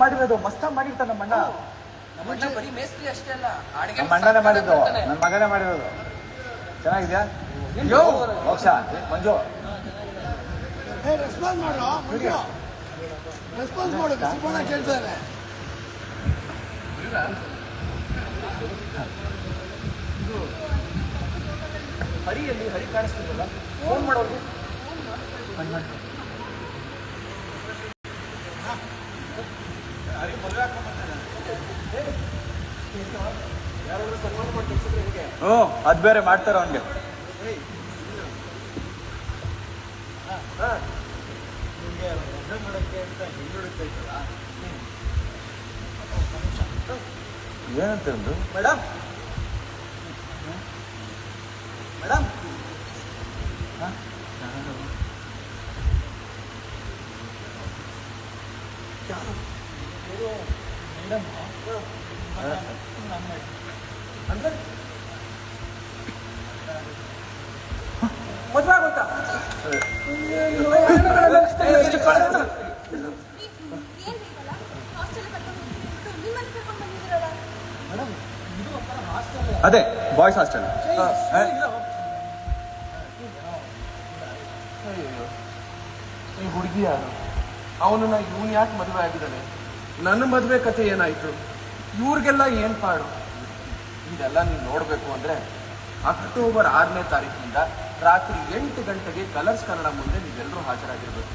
ಮಾಡಿರೋದು ಮಸ್ತ ಮಾಡಿರ್ತಾನ ನಮ್ಮ ಅಣ್ಣ. ನಮ್ಮ ಬರೀ ಮೇಸ್ತ್ರಿ ಅಷ್ಟೇ ಅಲ್ಲ ಅಡಿಗೆ ನಮ್ಮ ಅಣ್ಣನೇ ಮಾಡಿದ್ದು. ನನ್ನ ಮಗನೇ ಮಾಡಿರೋದು. ಚೆನ್ನಾಗಿದ್ಯಾ? ಯೋ! ಮೋಕ್ಷ ಮಂಜು. ರೆಸ್ಪಾನ್ಸ್ ಮಾಡೋ ಮಂಜು. ರೆಸ್ಪಾನ್ಸ್ ಮಾಡು ಸುಬ್ಬಣ್ಣ ಕೇಳ್ತಾರೆ ಹರಿಯಲ್ಲಿ ಹರಿ ಕಾಣಿಸ್ತಿದ್ದಲ್ಲ ಫೋನ್ ಮಾಡೋದು ಹ್ಞೂ ಅದು ಬೇರೆ ಮಾಡ್ತಾರ ಅವನಿಗೆ. ಏನಂತ ಒಂದು ಮೇಡಮ್ ಮೇಡಮ್ ಮದುವೆ ಆಗೋಯ್ತಾ ಅದೇ ಬಾಯ್ಸ್ ಹಾಸ್ಟೆಲ್ ಈ ಹುಡುಗಿ ಯಾರು ಅವನನ್ನ ಇವನು ಯಾಕೆ ಮದುವೆ ಆಗಿದ್ದಾನೆ? ನನ್ನ ಮದುವೆ ಕತೆ ಏನಾಯ್ತು? ಇವ್ರಿಗೆಲ್ಲ ಏನು ಪಾಡು? ಇದೆಲ್ಲ ನೀವು ನೋಡಬೇಕು ಅಂದ್ರೆ ಅಕ್ಟೋಬರ್ ಆರನೇ ತಾರೀಕಿನಿಂದ ರಾತ್ರಿ ಎಂಟು ಗಂಟೆಗೆ ಕಲರ್ಸ್ ಕನ್ನಡ ಮುಂದೆ ನೀವೆಲ್ಲರೂ ಹಾಜರಾಗಿರ್ಬೇಕು.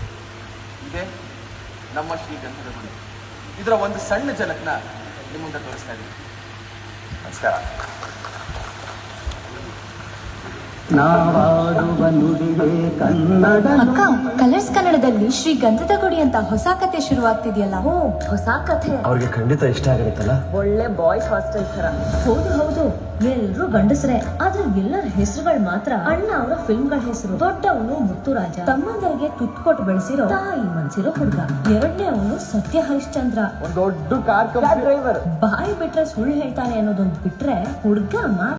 ಇದೆ ನಮ್ಮ ಶ್ರೀಗಂಧದ ಮನೆ ಇದರ ಒಂದು ಸಣ್ಣ ಝಲಕ್ನ ನಿಮ್ಮ ಮುಂದೆ ತೋರಿಸ್ತಾ ಇದ್ದೀನಿ ನಮಸ್ಕಾರ. ಅಕ್ಕ ಕಲರ್ಸ್ ಕನ್ನಡದಲ್ಲಿ ಶ್ರೀ ಗಂಧದ ಗುಡಿ ಅಂತ ಹೊಸ ಕತೆ ಶುರುವಾಗ್ತಿದೆಯಲ್ಲ? ಓ ಹೊಸ ಕಥೆ ಅವ್ರಿಗೆ ಖಂಡಿತ ಇಷ್ಟ ಆಗಿರುತ್ತಲ್ಲ? ಒಳ್ಳೆ ಬಾಯ್ಸ್ ಹಾಸ್ಟೆಲ್ ತರ ಹೌದು ಹೌದು. ಎಲ್ರು ಗಂಡಸ್ರೆ ಆದ್ರೆ ಎಲ್ಲರ ಹೆಸರುಗಳು ಮಾತ್ರ. ಅಣ್ಣ ಅವರ ಫಿಲ್ಮ್ಗಳ ಹೆಸರು. ದೊಡ್ಡವನು ಮುತ್ತುರಾಜ. ತಮ್ಮಂದರಿಗೆ ತುತ್ತು ಕೊಟ್ಟು ಬೆಳೆಸಿರೋ ತಾಯಿ ಮನ್ಸಿರೋ ಹುಡುಗ. ಎರಡನೇ ಅವನು ಸತ್ಯ ಹರಿಶ್ಚಂದ್ರ. ಒಂದು ದೊಡ್ಡ ಕಾರ್ ಡ್ರೈವರ್ ಬಾಯಿ ಬಿಟ್ರೆ ಸುಳ್ಳು ಹೇಳ್ತಾನೆ ಅನ್ನೋದೊಂದು ಬಿಟ್ರೆ ಹುಡ್ಗ